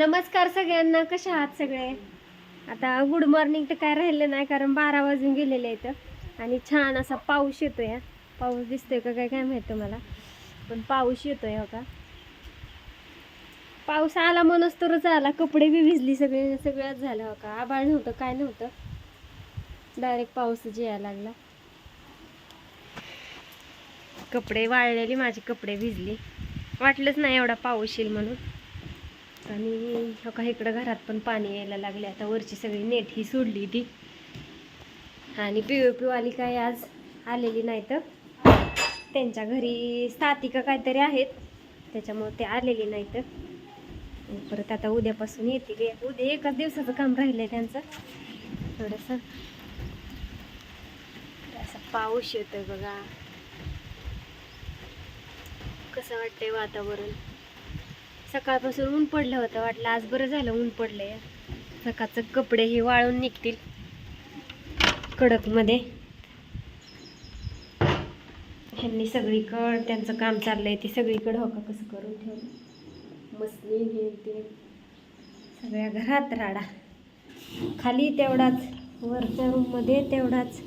नमस्कार सगळ्यांना कशा आहात सगळे? आता गुड मॉर्निंग तर काय राहिलं नाही कारण बारा वाजून गेलेले आहेत. आणि छान असा पाऊस येतोय. हा. पाऊस दिसतोय का काय काय माहीत मला पण पाऊस येतोय हो का? पाऊस आला म्हणूनच तरच आला कपडे बी भिजली सगळे सगळ्याच झालं हो का? आबाळ नव्हतं काय नव्हतं? डायरेक्ट पाऊसच यायला लागला. कपडे वाळलेली माझे कपडे भिजली. वाटलंच नाही एवढा पाऊस येईल म्हणून. आणि हो का इकडं घरात पण पाणी यायला लागले आता वरची सगळी नेट ही सोडली ती. आणि पिव पिवाली काय आज आलेली नाही तर? त्यांच्या घरी साथी काहीतरी आहेत. त्याच्यामुळे ते आलेली नाही तर. परत आता उद्यापासून येतील. उद्या एकाच दिवसाचं काम राहिलंय त्यांचं. थोडंसं असा पाऊस येतोय बघा. कसं वाटतंय वातावरण? सकाळपासून ऊन पडलं होतं वाटलं आज बरं झालं ऊन पडलंय. सकाळचं कपडे हे वाळून निघतील कडकमध्ये. ह्यांनी सगळीकडं त्यांचं काम चाललंय ते सगळीकडं हो का कसं करून ठेवलं. मसली हे ते. सगळ्या घरात राडा. खाली तेवढाच वरच्या रूममध्ये तेवढाच.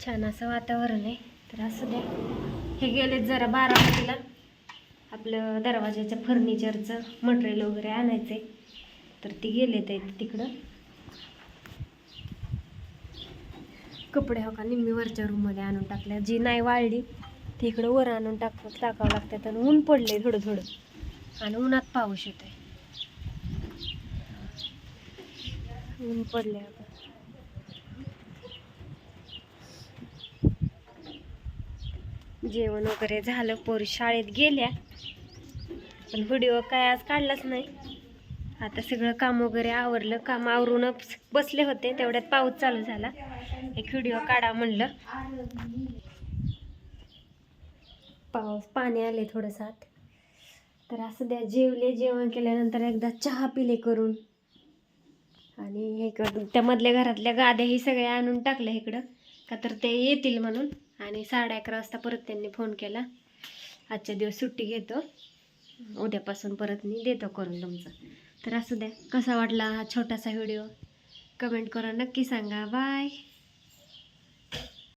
छान असं वातावरण आहे. तर असं द्या हे गेलेत जरा बारामतीला. आपलं दरवाजाच्या फर्निचरचं मटेरियल वगैरे आणायचं आहे तर ती गेलेत आहेत तिकडं. कपडे हो का निम्मी वरच्या रूममध्ये आणून टाकल्या. जी नाही वाळली ती इकडं वर आणून टाक टाकावं लागतात आणि ऊन पडले थोडं थोडं आणि उन्हात पाऊस येतोय. ऊन पडले आता. जेवण वगैरे झालं पोरी शाळेत गेल्या. पण व्हिडिओ काय आज काढलाच नाही. आता सगळं काम वगैरे आवरलं काम आवरूनच बसले होते तेवढ्यात पाऊस चालू झाला. एक व्हिडिओ काढा म्हणलं. पाऊस पाणी आले थोडंसं तर असं द्या जेवले जेवण केल्यानंतर एकदा चहा पिले करून. आणि हे करून त्या मधल्या घरातल्या गाद्या ही सगळ्या आणून टाकल्या इकडं. का तर ते येतील म्हणून. आणि साडे अकरा वाजता परत त्यांनी फोन केला. आजच्या दिवस सुट्टी घेतो. उद्यापासून परत मी देतो करून तुमचं. तर असू द्या. कसा वाटला हा छोटासा व्हिडिओ कमेंट करून नक्की सांगा. बाय